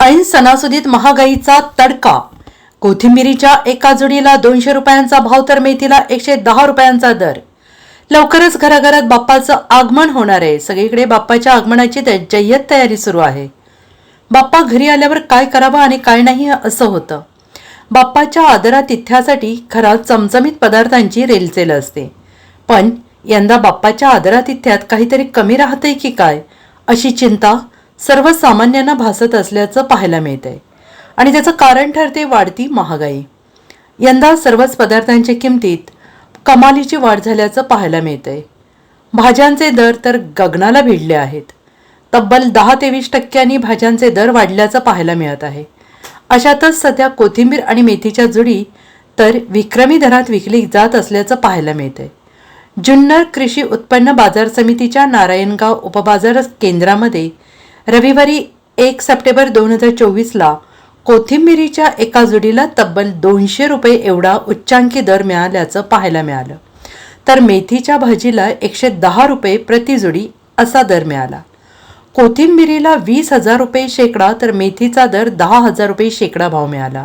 ऐन सणासुदीत महागाईचा तडका. कोथिंबिरीच्या एका जुडीला दोनशे रुपयांचा भाव तर मेथीला एकशे दहा रुपयांचा दर. लवकरच घराघरात बाप्पाचं आगमन होणार आहे. सगळीकडे बाप्पाच्या आगमनाची त- जय्यत तयारी सुरू आहे. बाप्पा घरी आल्यावर काय करावं आणि काय नाही असं होतं. बाप्पाच्या आदरातिथ्यासाठी घरात चमचमीत पदार्थांची रेलचेल असते. पण यंदा बाप्पाच्या आदरातिथ्यात काहीतरी कमी राहतंय की काय? अशी चिंता सर्वसामान्यांना भासत असल्याचं पाहायला मिळतंय. आणि त्याचं कारण ठरते वाढती महागाई. यंदा सर्वच पदार्थांच्या किमतीत कमालीची वाढ झाल्याचं पाहायला मिळतंय. भाज्यांचे दर तर गगनाला भिडले आहेत. तब्बल दहा ते वीस टक्क्यांनी भाज्यांचे दर वाढल्याचं पाहायला मिळत आहे. अशातच सध्या कोथिंबीर आणि मेथीच्या जुडी तर विक्रमी दरात विकली जात असल्याचं पाहायला मिळतंय. जुन्नर कृषी उत्पन्न बाजार समितीच्या नारायणगाव उपबाजार केंद्रामध्ये रविवारी एक सप्टेंबर दोन हजार चोवीसला कोथिंबिरीच्या एका जुडीला तब्बल दोनशे रुपये एवढा उच्चांकी दर मिळाल्याचं पाहायला मिळालं. तर मेथीच्या भाजीला एकशे दहा रुपये प्रतिजुडी असा दर मिळाला. कोथिंबिरीला वीस हजार रुपये शेकडा तर मेथीचा दर दहा हजार रुपये शेकडा भाव मिळाला.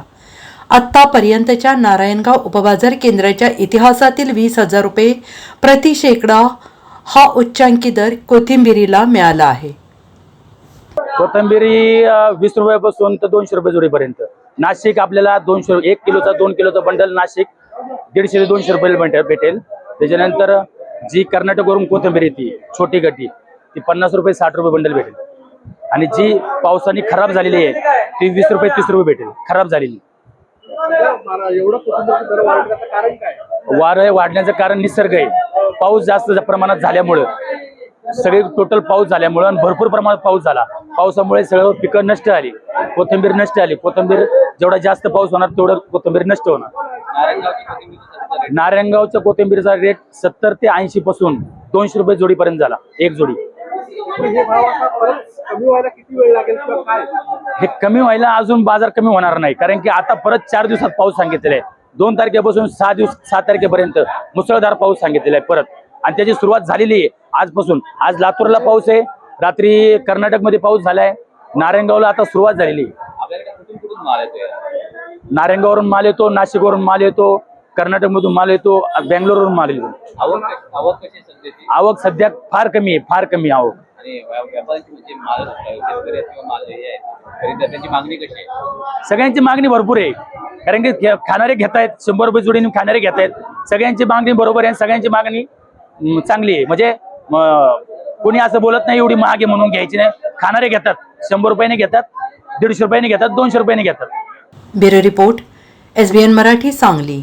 आत्तापर्यंतच्या नारायणगाव उपबाजार केंद्राच्या इतिहासातील वीस हजार रुपये प्रति शेकडा हा उच्चांकी दर कोथिंबिरीला मिळाला आहे. कोथंबिरी वीस रुपयापासून तर दोनशे रुपये जोडीपर्यंत. नाशिक आपल्याला दोनशे एक किलोचा दोन किलोचा बंडल नाशिक दीडशे ते दोनशे रुपये भेटेल भेटेल. त्याच्यानंतर जी कर्नाटकवरून कोथंबीर येते छोटी गड्डी ती पन्नास रुपये साठ रुपये बंडल भेटेल. आणि जी पावसाने खराब झालेली आहे ती वीस रुपये तीस रुपये भेटेल. खराब झालेली. वारं वाढण्याचं कारण निसर्ग आहे. पाऊस जास्त प्रमाणात झाल्यामुळं सगळे टोटल पाऊस झाल्यामुळं आणि भरपूर प्रमाणात पाऊस झाला. पावसामुळे सगळं पिकं नष्ट आली कोथिंबीर नष्ट आली कोथिंबीर जेवढा जास्त पाऊस होणार तेवढं कोथिंबीर नष्ट होणार. नारायणगावच्या कोथिंबीरचा रेट सत्तर ते ऐंशी पासून दोनशे रुपये जोडीपर्यंत झाला. एक जोडी. हे कमी व्हायला अजून बाजार कमी होणार नाही. कारण की आता परत चार दिवसात पाऊस सांगितलेला आहे. दोन तारखेपासून सहा दिवस सात तारखेपर्यंत मुसळधार पाऊस सांगितलेला आहे परत. आणि त्याची सुरुवात झालेली आहे आजपासून. आज लातूरला पाऊस आहे. रात्री कर्नाटकमध्ये पाऊस झालाय. नारायणगावला आता सुरुवात झालेली आहे. नारायणगाववरून माल येतो नाशिकवरून माल येतो कर्नाटकमधून माल येतो बेंगलोरवरून माल येतो. आवक सध्या फार कमी आहे फार कमी आवक. म्हणजे सगळ्यांची मागणी भरपूर आहे. कारण की खाणारे घेत आहेत शंभर रुपये जोडीने खाणारे घेत आहेत सगळ्यांची मागणी बरोबर आहे आणि सगळ्यांची मागणी चांगली आहे. म्हणजे कोणी असं बोलत नाही एवढी महाग आहे म्हणून घ्यायची नाही. खाणारे घेतात. शंभर रुपयाने घेतात दीडशे रुपयाने घेतात दोनशे रुपयाने घेतात. Bureau report S N Marathi Sangli.